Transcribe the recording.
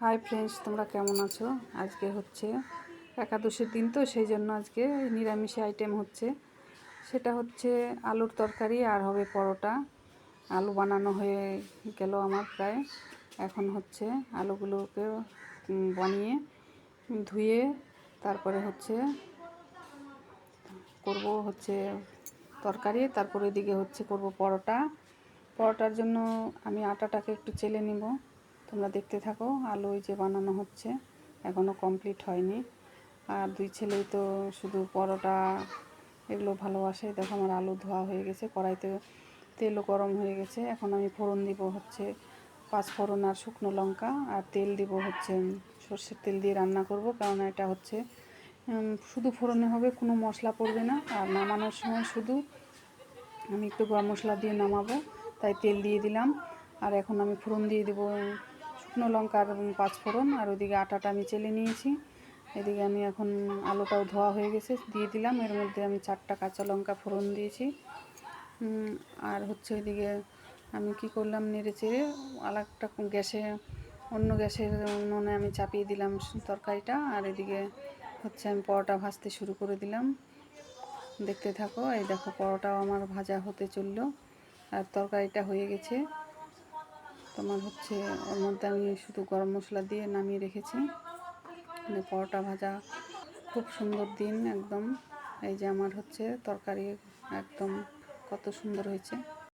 Hi friends, তোমরা কেমন আছো? আজকে হচ্ছে একাদশীর দিন তো, সেই জন্য আজকে নিরামিষে আইটেম হচ্ছে। সেটা হচ্ছে আলুর তরকারি আর হবে পরোটা। আলু বানানো হয়ে গেল আমার প্রায়। এখন হচ্ছে আলুগুলোকে বানিয়ে, ধুয়ে তারপরে হচ্ছে করব হচ্ছে তরকারি। তারপরে এদিকে হচ্ছে করব পরোটা। পরোটার জন্য আমি আটাটাকে একটু চেলে নিব। তোমরা দেখতে থাকো, আলু ওই যে বানানো হচ্ছে এখনও কমপ্লিট হয়নি। আর দুই ছেলেই তো শুধু পরোটা, এগুলো ভালোবাসে। দেখো আমার আলু ধোয়া হয়ে গেছে, কড়াইতে তেলও গরম হয়ে গেছে। এখন আমি ফোড়ন দিব হচ্ছে পাঁচ ফোড়ন আর শুকনো লঙ্কা, আর তেল দিব হচ্ছে সর্ষের তেল দিয়ে রান্না করব, কারণ এটা হচ্ছে শুধু ফোড়নে হবে, কোনো মশলা পড়বে না। আর নামানোর সময় শুধু আমি একটু গরম মশলা দিয়ে নামাবো, তাই তেল দিয়ে দিলাম। আর এখন আমি ফোড়ন দিয়ে দেবো শুকনো লঙ্কার পাঁচ ফোড়ন আর ওইদিকে আটাটা আমি চেলে নিয়েছি। এদিকে আমি এখন আলুটাও ধোয়া হয়ে গেছে, দিয়ে দিলাম। এর মধ্যে আমি চারটা কাঁচা লঙ্কা ফোড়ন দিয়েছি। আর হচ্ছে এদিকে আমি কি করলাম নেড়ে চেড়ে আরেকটা গ্যাসে, অন্য গ্যাসের উনুনে আমি চাপিয়ে দিলাম তরকারিটা। আর এদিকে হচ্ছে আমি পরোটা ভাজতে শুরু করে দিলাম। দেখতে থাকো, এই দেখো পরোটাও আমার ভাজা হতে চলল। আর তরকারিটা হয়ে গেছে। তোমার হচ্ছে, ওর মধ্যে আমি শুধু গরম মশলা দিয়ে নামিয়ে রেখেছি। মানে পরোটা ভাজা, খুব সুন্দর দিন একদম। এই যে আমার হচ্ছে তরকারি একদম কত সুন্দর হয়েছে।